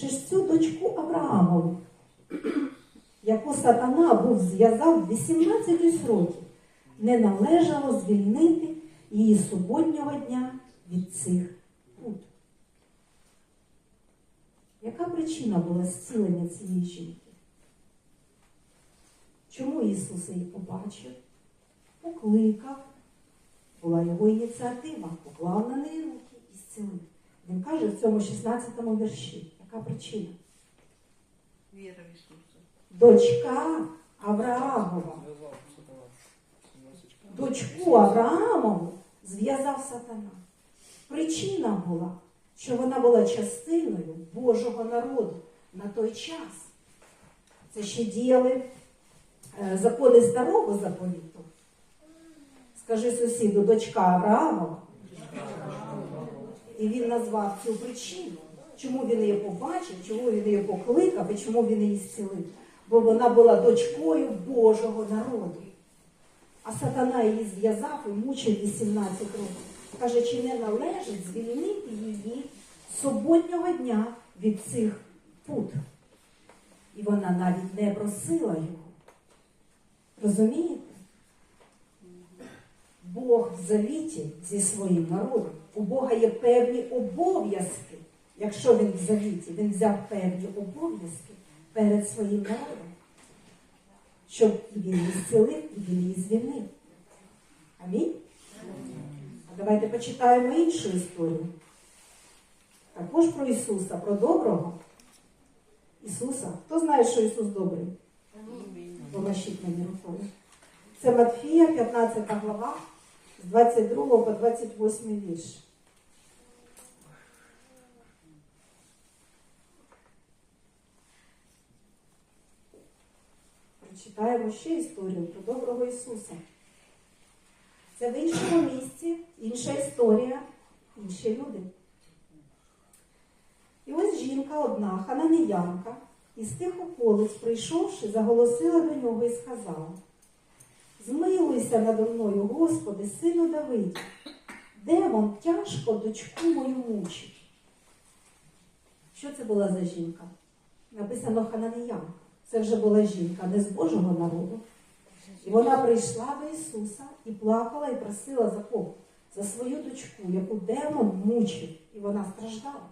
чи ж цю дочку Авраамову, яку сатана був зв'язав 18 років, не належало звільнити її суботнього дня від цих пут. Яка причина була зцілення цієї жінки? Чому Ісус її побачив? Покликав, була його ініціатива, поклав на неї руки і зцілив. Він каже в цьому 16 вірші, яка причина? Віра в Ісуса. Дочка Авраамова. Дочку Авраамову зв'язав сатана. Причина була, що вона була частиною Божого народу на той час. Це ще діяли е, закони старого заповіту. Скажи сусіду, дочка Авраамова. І він назвав цю причину, чому він її побачив, чому він її покликав і чому він її зцілив. Бо вона була дочкою Божого народу. А сатана її зв'язав і мучив 18 років. Каже, чи не належить звільнити її суботнього дня від цих пут. І вона навіть не просила його. Розумієте? Бог в завіті зі своїм народом. У Бога є певні обов'язки. Якщо він в завіті, він взяв певні обов'язки перед своїм народом, щоб і він її зцілив, і він її звільнив. Амінь? А давайте почитаємо іншу історію. Також про Ісуса, про доброго Ісуса. Хто знає, що Ісус добрий? Помашіть мені рукою. Це Матфія, 15 глава, з 22 по 28 вірш. Прочитаємо ще історію про доброго Ісуса. Це в іншому місці, інша історія, інші люди. І ось жінка одна, хананіянка, із тих околиць, прийшовши, заголосила до нього і сказала: Змилуйся надо мною, Господи, сину Давиді, демон тяжко дочку мою мучить. Що це була за жінка? Написано хананіянка. Це вже була жінка не з Божого народу. І вона прийшла до Ісуса і плакала і просила за кого? За свою дочку, яку демон мучив, і вона страждала.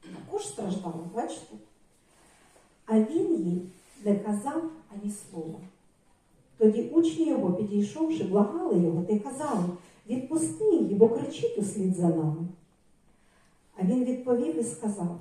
Також страждала, бачите? А він їй не казав ані слова. Тоді учні його, підійшовши, благали його та й казали, відпусти її, бо кричить услід за нами. А він відповів і сказав,